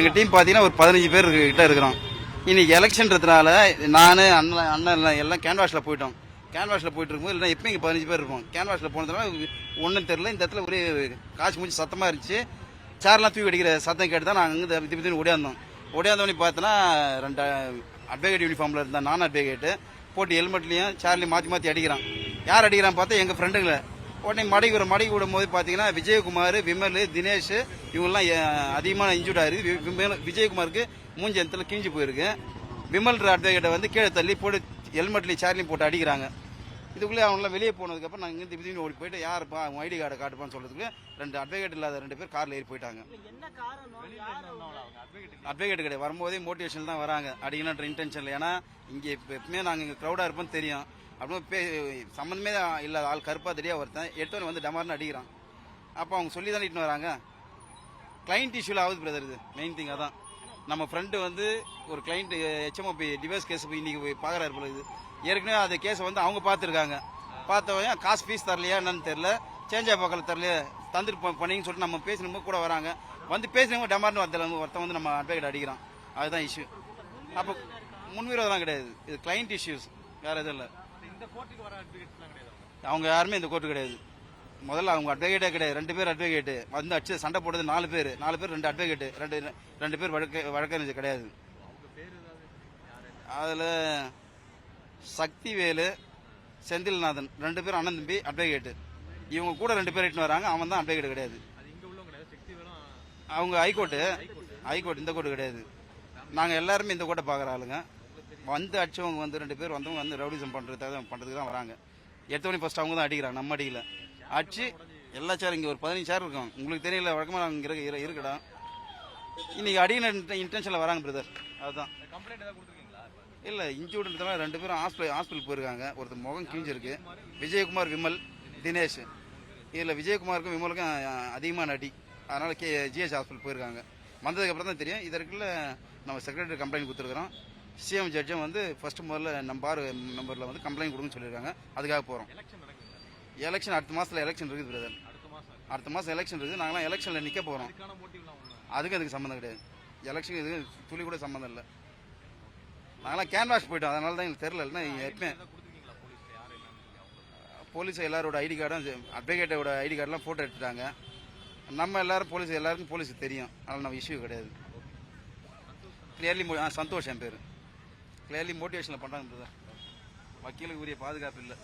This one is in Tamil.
எங்கள் டீம் பார்த்தீங்கன்னா ஒரு பதினஞ்சு பேர் கிட்ட இருக்கிறோம். இன்னைக்கு எலெக்ஷன்றதுனால நான் அண்ணன் அண்ணன் எல்லாம் எல்லாம் கேன்வாஸில் போயிட்டோம். கேன்வாஸில் போயிட்டு இருக்கும்போது இல்லைன்னா எப்பயும் இங்கே பதினஞ்சு பேர் இருப்போம். கேன்வாஸில் போனதுனால ஒன்றும் தெரில இந்த இடத்துல ஒரே காசு மூஞ்சி சத்தமாக இருந்துச்சு. சேர்லாம் தூக்கி அடிக்கிற சத்தம் கேட்டு தான் நாங்கள் அங்கே திப்பி திப்பி ஓடியாந்தோம். ஓடியாந்தோடனே பார்த்தோன்னா ரெண்டு அட்வொகேட் யூனிஃபார்மில் இருந்தேன். நான் அட்வொகேட்டு போட்டு ஹெல்மெட்லையும் சேர்லையும் மாற்றி மாற்றி அடிக்கிறான். யார் அடிக்கிறான் பார்த்தா எங்கள் ஃப்ரெண்டுங்களை உடனே மடக்கி விட மடக்கி விடும் போது பார்த்தீங்கன்னா விஜயகுமார் விமல் தினேஷ் இவங்கெல்லாம் அதிகமாக இன்ஜூர்ட் ஆயிருக்கு விஜயகுமாருக்கு மூஞ்சி இடத்துல கிழிஞ்சு போயிருக்கு. விமல் அட்வொகேட்டை வந்து கீழே தள்ளி போட்டு ஹெல்மெட்லையும் சேர்லையும் போட்டு அடிக்கிறாங்க. இதுக்குள்ளே அவங்களாம் வெளியே போனதுக்கப்புறம் நாங்கள் இங்கே திடீர்னு ஓடி போயிட்டு யாருப்பா அவங்க ஐடி கார்டை காட்டுப்பான்னு சொல்றதுக்கு ரெண்டு அட்வொகேட் இல்லாத ரெண்டு பேர் காரில் ஏறி போயிட்டாங்க. அட்வொகேட் கிடையாது. வரும்போதே மோட்டிவேஷன் தான் வராங்க. அடிக்கணுன்ற இன்டென்ஷனில் ஏன்னா இங்கே இப்போ எப்பவுமே நாங்கள் இங்கே க்ரௌடாக இருப்போம்னு தெரியும். அப்படின்னு பே சம்மந்தமே இல்லாத ஆள் கருப்பாக தெரியா ஒருத்தன் எடுத்தவன் வந்து டமார்னு அடிக்கிறான். அப்போ அவங்க சொல்லி தானே இட்டுன்னு வராங்க? கிளைண்ட் இஷ்யூல ஆகுது பிரதர் இது. மெயின் திங் அதான். நம்ம ஃப்ரெண்டு வந்து ஒரு கிளைண்ட் போய் டிவைஸ் கேஸ் போய் இன்றைக்கி போய் பார்க்குறாரு போல இது. ஏற்கனவே அந்த கேஸை வந்து அவங்க பார்த்துருக்காங்க. பார்த்தவன் காசு ஃபீஸ் தரலையா என்னன்னு தெரில சேஞ்ச் ஆஃப் பக்கத்தில் தரலையா? தந்துட்டு பண்ணிங்கன்னு சொல்லிட்டு நம்ம பேசினவங்க கூட வராங்க. வந்து பேசினவங்க டமார்னு ஒருத்தர் ஒருத்தன் வந்து நம்ம அட்வொகேட் அடிக்கிறான். அதுதான் இஷ்யூ அப்போ முன்விரோதம் கிடையாது. இது கிளைண்ட் இஷ்யூஸ் வேறு எதுவும் இல்லை. அவங்க. யாருமே இந்த கோர்ட்டு கிடையாது. முதல்ல அவங்க அட்வொகேட்டே கிடையாது. ரெண்டு பேர் அட்வொகேட்டு வந்து அடிச்சு சண்டை போட்டது நாலு பேர். நாலு பேர் ரெண்டு அட்வொகேட்டு ரெண்டு ரெண்டு பேர் வழக்க வழக்கறிஞர் கிடையாது. அதில் சக்திவேலு செந்தில்நாதன் ரெண்டு பேரும் அண்ணன் தம்பி அட்வொகேட்டு இவங்க கூட ரெண்டு பேர் இட்டுன்னு வராங்க. அவன் தான் அட்வொகேட் கிடையாது. அவங்க ஹைகோர்ட்டு ஹைகோர்ட் இந்த கோர்ட்டு கிடையாது. நாங்கள் எல்லாருமே இந்த கோர்ட்டை பார்க்குற ஆளுங்க. வந்து அடிச்சவங்க வந்து ரெண்டு பேர் வந்தவங்க வந்து ரவுடிசம் பண்ணுறதுக்காக பண்ணுறதுக்கு தான் வராங்க. எடுத்தவனே ஃபஸ்ட் அவங்க தான் அடிக்கிறாங்க நம்ம அடிக்கல. அடிச்சு எல்லா சேரும் இங்கே ஒரு பதினஞ்சு சேர் இருக்கும் உங்களுக்கு தெரியல வழக்கமாக நாங்கள் இங்கே இருக்க இருக்கடா. இன்னைக்கு அடிக்கணும் இன்டென்ஷனில் வராங்க பிரதர் அதுதான். இல்லை இன்ஜூர்ன்றதுனால ரெண்டு பேரும் ஹாஸ்பிட்டல் ஹாஸ்பிட்டல் போயிருக்காங்க. ஒருத்தர் முகம் கிழிஞ்சிருக்கு. விஜயகுமார் விமல் தினேஷ். இதில் விஜயகுமாருக்கும் விமலுக்கும் அதிகமான அடி. அதனால் கே ஜிஹெச் ஹாஸ்பிட்டல் போயிருக்காங்க. வந்ததுக்கப்புறம் தான் தெரியும். இதற்குள்ள நம்ம செக்ரட்டரி கம்ப்ளைண்ட் கொடுத்துருக்குறோம். சிஎம் ஜட்ஜும் வந்து ஃபர்ஸ்ட் முதல்ல நம்ம ஆறு நம்பரில் வந்து கம்ப்ளைண்ட் கொடுங்கன்னு சொல்லியிருக்காங்க. அதுக்காக போகிறோம் எலெக்ஷன் அடுத்த மாதத்தில் எலெக்ஷன் இருக்குது பிரதர் அடுத்த மாதம் எலெக்ஷன் இருக்குது. நாங்களாம் எலெக்ஷனில் நிற்க போகிறோம் அதுக்கு அதுக்கு சம்மந்தம் கிடையாது. எலெக்ஷன் இதுக்கு துளி கூட சம்மந்தம் இல்லை. நாங்களாம் கேன்வாஸ் போயிட்டோம். அதனால தான் எங்களுக்கு தெரில இல்லைன்னா எப்பவுமே போலீஸ் எல்லாரோட ஐடி கார்டும் அட்வொகேட்டோட ஐடி கார்டெலாம் ஃபோட்டோ எடுத்துட்டாங்க. நம்ம எல்லாரும் போலீஸ் எல்லாருக்கும் போலீஸுக்கு தெரியும். அதனால் நம்ம இஷ்யூ கிடையாது. கிளியர்லி சந்தோஷ் என் பேர். கிளியர்லி மோட்டிவேஷனில் பண்ணுறாங்க பிரதர் வக்கீலுக்கு உரிய பாதுகாப்பு இல்லை.